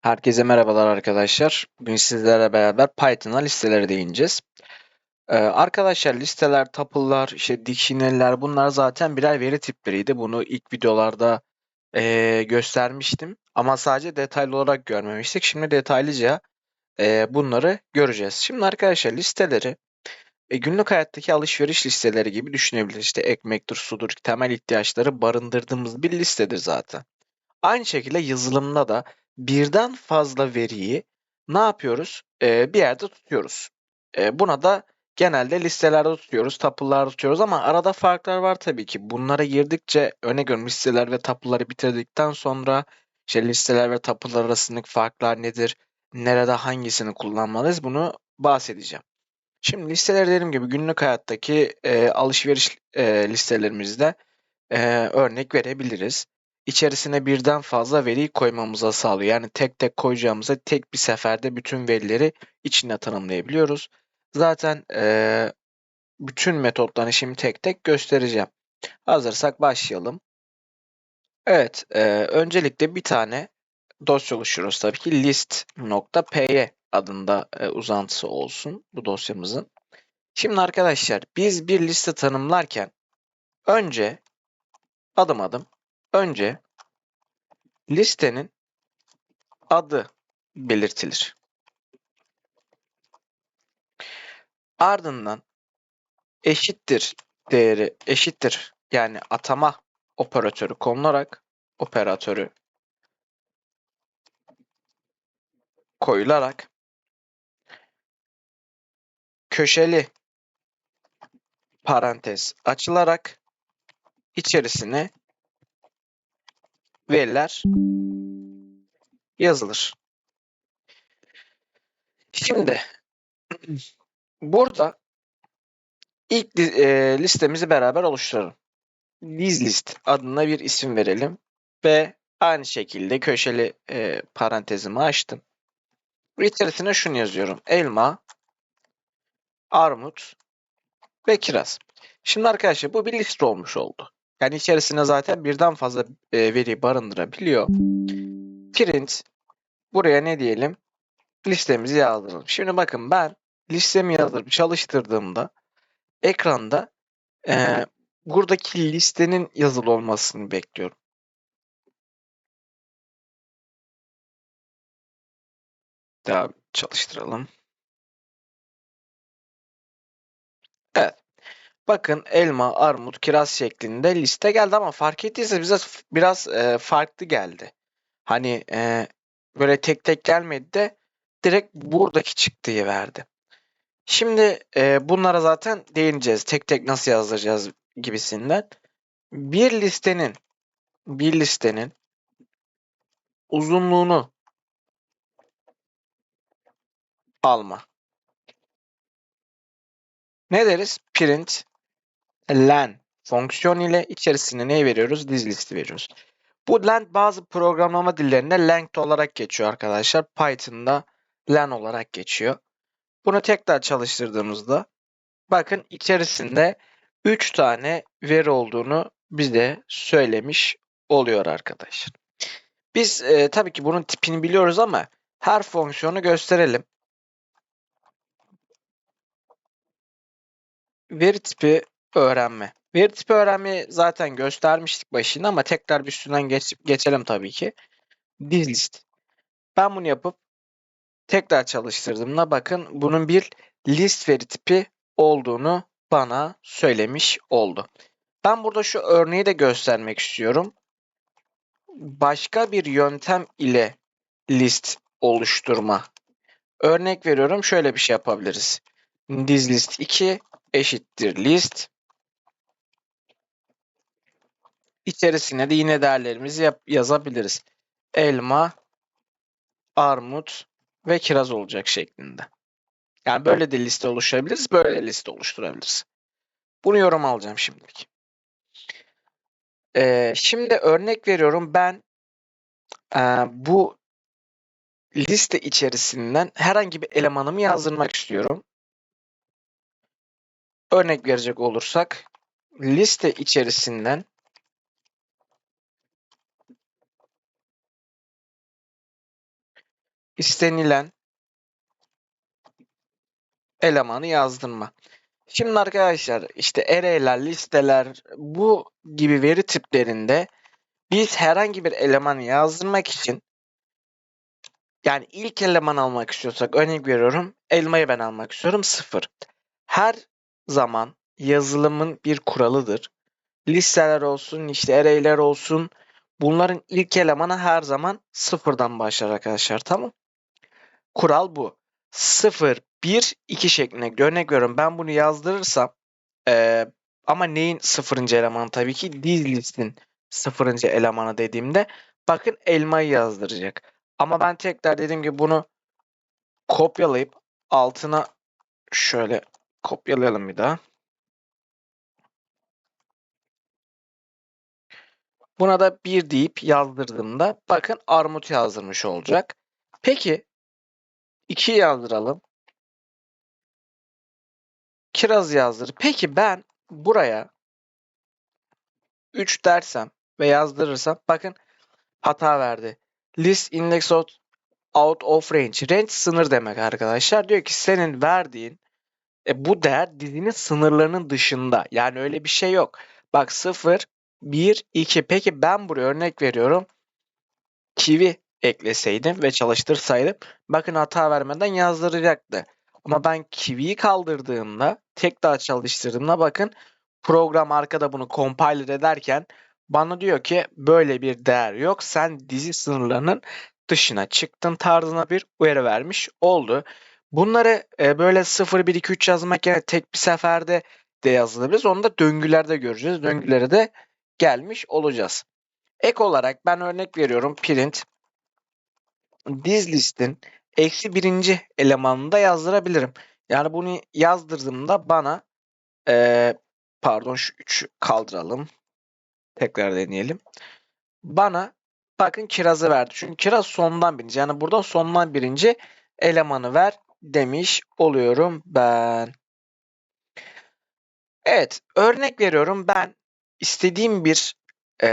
Herkese merhabalar arkadaşlar. Bugün sizlerle beraber Python'a listelere değineceğiz. Ee, arkadaşlar listeler, tuple'lar, işte dictionary'ler bunlar zaten birer veri tipleriydi. Bunu ilk videolarda ee, göstermiştim. Ama sadece detaylı olarak görmemiştik. Şimdi detaylıca ee, bunları göreceğiz. Şimdi arkadaşlar listeleri e, günlük hayattaki alışveriş listeleri gibi düşünebiliriz. İşte ekmektir, sudur, temel ihtiyaçları barındırdığımız bir listedir zaten. Aynı şekilde yazılımda da birden fazla veriyi ne yapıyoruz? Ee, bir yerde tutuyoruz. Ee, buna da genelde listelerde tutuyoruz, tuple'larda tutuyoruz ama arada farklar var tabii ki. Bunlara girdikçe örnek veriyorum listeler ve tuple'ları bitirdikten sonra işte listeler ve tuple'lar arasındaki farklar nedir? Nerede hangisini kullanmalıyız? Bunu bahsedeceğim. Şimdi listeler dediğim gibi günlük hayattaki e, alışveriş e, listelerimizde e, örnek verebiliriz içerisine birden fazla veriyi koymamıza sağlıyor. Yani tek tek koyacağımızda tek bir seferde bütün verileri içine tanımlayabiliyoruz. Zaten e, bütün metotlarını şimdi tek tek göstereceğim. Hazırsak başlayalım. Evet, e, öncelikle bir tane dosya oluşturuyoruz tabii ki list.py adında e, uzantısı olsun bu dosyamızın. Şimdi arkadaşlar biz bir liste tanımlarken önce adım adım önce listenin adı belirtilir. Ardından eşittir değeri eşittir yani atama operatörü konularak operatörü koyularak köşeli parantez açılarak içerisine veriler yazılır. Şimdi burada ilk e, listemizi beraber oluşturalım. Dizlist adına bir isim verelim ve aynı şekilde köşeli e, parantezimi açtım. İçerisine şunu yazıyorum. Elma, armut ve kiraz. Şimdi arkadaşlar bu bir liste olmuş oldu. Yani içerisine zaten birden fazla e, veri barındırabiliyor. Print buraya ne diyelim? Listemizi yazdıralım. Şimdi bakın ben listemi yazdırıp çalıştırdığımda ekranda e, buradaki listenin yazılı olmasını bekliyorum. Daha çalıştıralım. Bakın elma, armut, kiraz şeklinde liste geldi ama fark ettiyse bize biraz e, farklı geldi. Hani e, böyle tek tek gelmedi de direkt buradaki çıktığı verdi. Şimdi e, bunlara zaten değineceğiz. Tek tek nasıl yazdıracağız gibisinden. Bir listenin bir listenin uzunluğunu alma. Ne deriz? Print len fonksiyon ile içerisine ne veriyoruz? Diz listi veriyoruz. Bu len bazı programlama dillerinde length olarak geçiyor arkadaşlar. Python'da len olarak geçiyor. Bunu tekrar çalıştırdığımızda bakın içerisinde 3 tane veri olduğunu bize söylemiş oluyor arkadaşlar. Biz e, tabii ki bunun tipini biliyoruz ama her fonksiyonu gösterelim. Veri tipi öğrenme. Veri tipi öğrenmeyi zaten göstermiştik başında ama tekrar bir üstünden geç, geçelim tabii ki. Dizlist. Ben bunu yapıp tekrar çalıştırdığımda bakın bunun bir list veri tipi olduğunu bana söylemiş oldu. Ben burada şu örneği de göstermek istiyorum. Başka bir yöntem ile list oluşturma. Örnek veriyorum şöyle bir şey yapabiliriz. Dizlist 2 eşittir list. İçerisine de yine değerlerimizi yap yazabiliriz. Elma, armut ve kiraz olacak şeklinde. Yani böyle de liste oluşturabiliriz, böyle de liste oluşturabiliriz. Bunu yorum alacağım şimdilik. Ee, şimdi örnek veriyorum ben e, bu liste içerisinden herhangi bir elemanımı yazdırmak istiyorum. Örnek verecek olursak liste içerisinden istenilen elemanı yazdırma. Şimdi arkadaşlar işte array'ler, listeler bu gibi veri tiplerinde biz herhangi bir elemanı yazdırmak için yani ilk eleman almak istiyorsak örnek veriyorum elmayı ben almak istiyorum sıfır. Her zaman yazılımın bir kuralıdır. Listeler olsun işte array'ler olsun bunların ilk elemanı her zaman sıfırdan başlar arkadaşlar tamam. Kural bu. 0, 1, 2 şeklinde örnek veriyorum ben bunu yazdırırsam eee, ama neyin sıfırıncı elemanı tabii ki diz listin sıfırıncı elemanı dediğimde bakın elmayı yazdıracak. Ama ben tekrar dediğim gibi bunu kopyalayıp altına şöyle kopyalayalım bir daha. Buna da 1 deyip yazdırdığımda bakın armut yazdırmış olacak. Peki 2 yazdıralım. Kiraz yazdır. Peki ben buraya 3 dersem ve yazdırırsam bakın hata verdi. List index out, out of range. Range sınır demek arkadaşlar. Diyor ki senin verdiğin e, bu değer dizinin sınırlarının dışında. Yani öyle bir şey yok. Bak 0, 1, 2. Peki ben buraya örnek veriyorum. Kiwi ekleseydim ve çalıştırsaydım bakın hata vermeden yazdıracaktı. Ama ben kiwi'yi kaldırdığımda tek daha çalıştırdığımda bakın program arkada bunu compiler ederken bana diyor ki böyle bir değer yok. Sen dizi sınırlarının dışına çıktın tarzına bir uyarı vermiş oldu. Bunları e, böyle 0, 1, 2, 3 yazmak yerine tek bir seferde de yazılabiliriz. Onu da döngülerde göreceğiz. Döngülere de gelmiş olacağız. Ek olarak ben örnek veriyorum print diz listin eksi birinci elemanını da yazdırabilirim. Yani bunu yazdırdığımda bana ee, pardon şu 3'ü kaldıralım. Tekrar deneyelim. Bana bakın kirazı verdi. Çünkü kiraz sondan birinci. Yani burada sondan birinci elemanı ver demiş oluyorum ben. Evet örnek veriyorum ben istediğim bir e,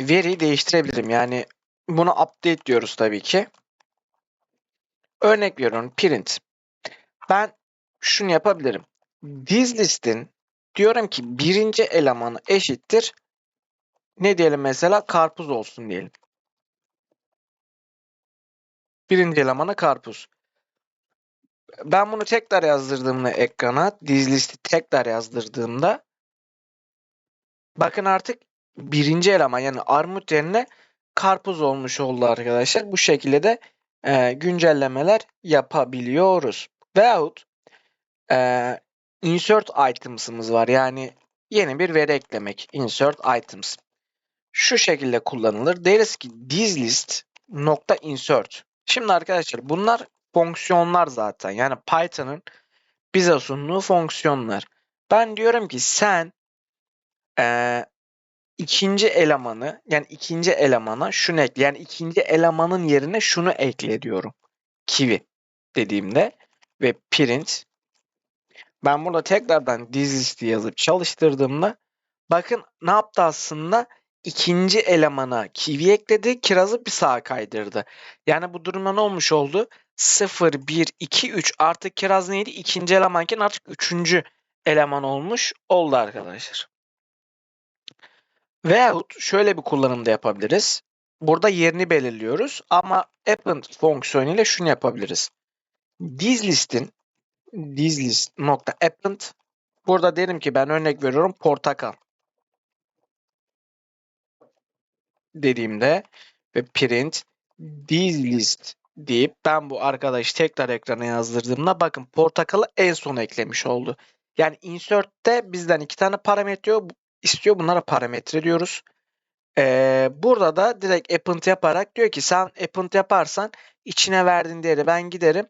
veriyi değiştirebilirim. Yani bunu update diyoruz tabii ki. Örnek veriyorum print. Ben şunu yapabilirim. Diz listin diyorum ki birinci elemanı eşittir. Ne diyelim mesela karpuz olsun diyelim. Birinci elemanı karpuz. Ben bunu tekrar yazdırdığımda ekrana diz listi tekrar yazdırdığımda bakın artık birinci eleman yani armut yerine karpuz olmuş oldu arkadaşlar. Bu şekilde de e, güncellemeler yapabiliyoruz. Veyahut e, insert items'ımız var. Yani yeni bir veri eklemek. Insert items. Şu şekilde kullanılır. Deriz ki dislist insert. Şimdi arkadaşlar bunlar fonksiyonlar zaten. Yani Python'ın bize sunduğu fonksiyonlar. Ben diyorum ki sen e, ikinci elemanı yani ikinci elemana şunu ekle. Yani ikinci elemanın yerine şunu ekle diyorum. Kiwi dediğimde ve print ben burada tekrardan dizlisti yazıp çalıştırdığımda bakın ne yaptı aslında? ikinci elemana kiwi ekledi, kirazı bir sağa kaydırdı. Yani bu durumda ne olmuş oldu? 0, 1, 2, 3 artık kiraz neydi? İkinci elemanken artık üçüncü eleman olmuş oldu arkadaşlar. Veyahut şöyle bir kullanım da yapabiliriz. Burada yerini belirliyoruz ama append fonksiyonu ile şunu yapabiliriz. Dizlistin dizlist nokta append burada derim ki ben örnek veriyorum portakal dediğimde ve print dizlist deyip ben bu arkadaşı tekrar ekrana yazdırdığımda bakın portakalı en son eklemiş oldu. Yani insert'te bizden iki tane parametre istiyor. Bunlara parametre diyoruz. Ee, burada da direkt append yaparak diyor ki sen append yaparsan içine verdiğin değeri ben giderim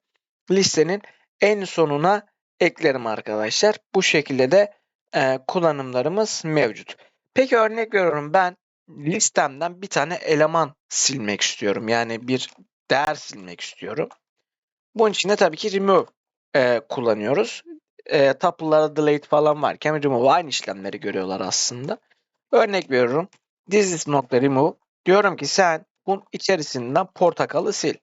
listenin en sonuna eklerim arkadaşlar. Bu şekilde de e, kullanımlarımız mevcut. Peki örnek veriyorum ben listemden bir tane eleman silmek istiyorum. Yani bir değer silmek istiyorum. Bunun için de tabii ki remove e, kullanıyoruz. E, tuple'larda delete falan varken remove aynı işlemleri görüyorlar aslında. Örnek veriyorum. This nokta remove. Diyorum ki sen bunun içerisinden portakalı sil.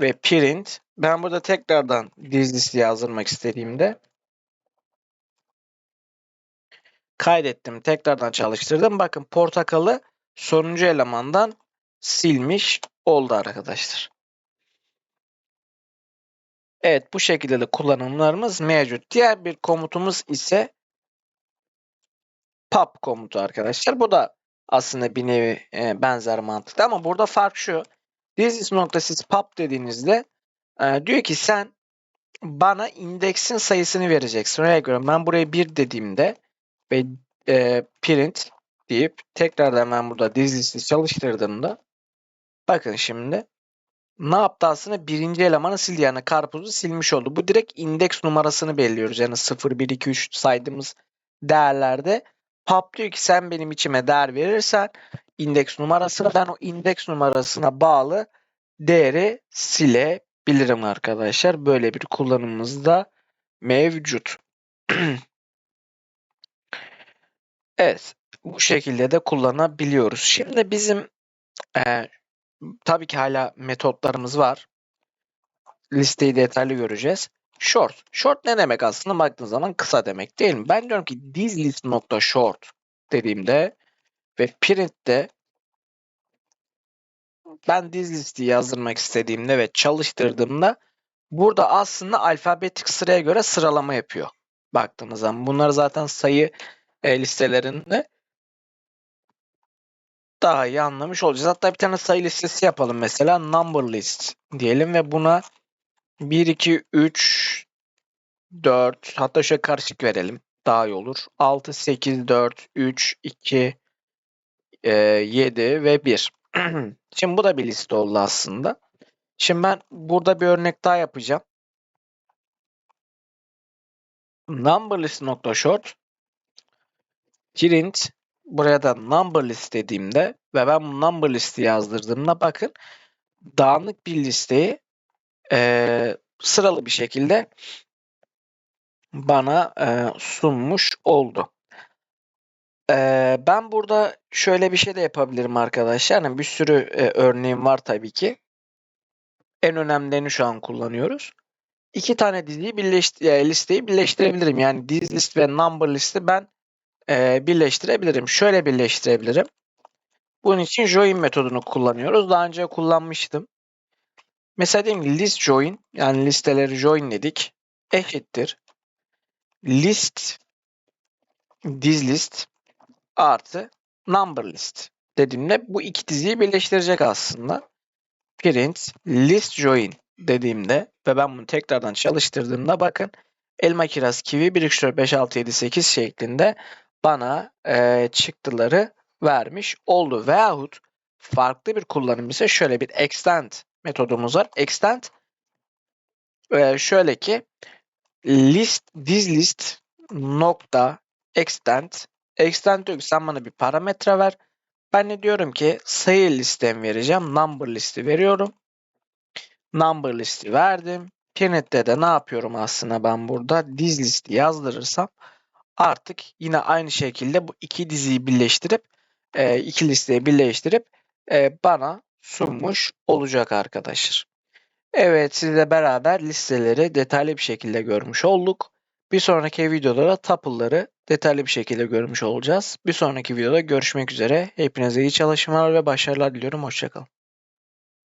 ve print. Ben burada tekrardan diz liste yazdırmak istediğimde kaydettim. Tekrardan çalıştırdım. Bakın portakalı sonuncu elemandan silmiş oldu arkadaşlar. Evet bu şekilde de kullanımlarımız mevcut. Diğer bir komutumuz ise pub komutu arkadaşlar. Bu da aslında bir nevi e, benzer mantıkta ama burada fark şu. This nokta siz pub dediğinizde e, diyor ki sen bana indeksin sayısını vereceksin. Oraya göre ben buraya 1 dediğimde ve e, print deyip tekrardan ben burada dizlisi çalıştırdığımda bakın şimdi ne yaptı aslında birinci elemanı sildi yani karpuzu silmiş oldu. Bu direkt indeks numarasını belirliyoruz. Yani 0, 1, 2, 3 saydığımız değerlerde pub diyor ki sen benim içime değer verirsen indeks numarasını ben o indeks numarasına bağlı değeri silebilirim arkadaşlar. Böyle bir kullanımımız da mevcut. evet. Bu şekilde de kullanabiliyoruz. Şimdi bizim e, tabii ki hala metotlarımız var. Listeyi detaylı göreceğiz. Short. Short ne demek aslında baktığın zaman kısa demek değil mi? Ben diyorum ki this nokta short dediğimde ve print'te ben this listi yazdırmak istediğimde ve çalıştırdığımda burada aslında alfabetik sıraya göre sıralama yapıyor. Baktığımız zaman bunları zaten sayı e, listelerinde daha iyi anlamış olacağız. Hatta bir tane sayı listesi yapalım mesela number list diyelim ve buna 1, 2, 3, 4 hatta şöyle karışık verelim. Daha iyi olur. 6, 8, 4, 3, 2, e, 7 ve 1. Şimdi bu da bir liste oldu aslında. Şimdi ben burada bir örnek daha yapacağım. Number list nokta short print buraya da number list dediğimde ve ben bu number listi yazdırdığımda bakın dağınık bir listeyi e, sıralı bir şekilde bana e, sunmuş oldu. E, ben burada şöyle bir şey de yapabilirim arkadaşlar. Yani bir sürü e, örneğim var tabii ki. En önemlilerini şu an kullanıyoruz. İki tane diziyi birleştir e, listeyi birleştirebilirim. Yani diz list ve number listi ben e, birleştirebilirim. Şöyle birleştirebilirim. Bunun için join metodunu kullanıyoruz. Daha önce kullanmıştım. Mesela diyelim list join yani listeleri joinledik eşittir list diz list artı number list dediğimde bu iki diziyi birleştirecek aslında. Print list join dediğimde ve ben bunu tekrardan çalıştırdığımda bakın elma kiraz kivi 1 2 4 5 6 7 8 şeklinde bana e, çıktıları vermiş oldu. Veyahut farklı bir kullanım ise şöyle bir extend metodumuz var. Extend e, şöyle ki list dizlist nokta extend extend diyor ki sen bana bir parametre ver. Ben de diyorum ki sayı listem vereceğim. Number listi veriyorum. Number listi verdim. Pinet'te de ne yapıyorum aslında ben burada diz listi yazdırırsam artık yine aynı şekilde bu iki diziyi birleştirip e, iki listeyi birleştirip e, bana sunmuş olacak arkadaşlar. Evet sizle beraber listeleri detaylı bir şekilde görmüş olduk. Bir sonraki videoda da tuple'ları detaylı bir şekilde görmüş olacağız. Bir sonraki videoda görüşmek üzere. Hepinize iyi çalışmalar ve başarılar diliyorum. Hoşçakalın.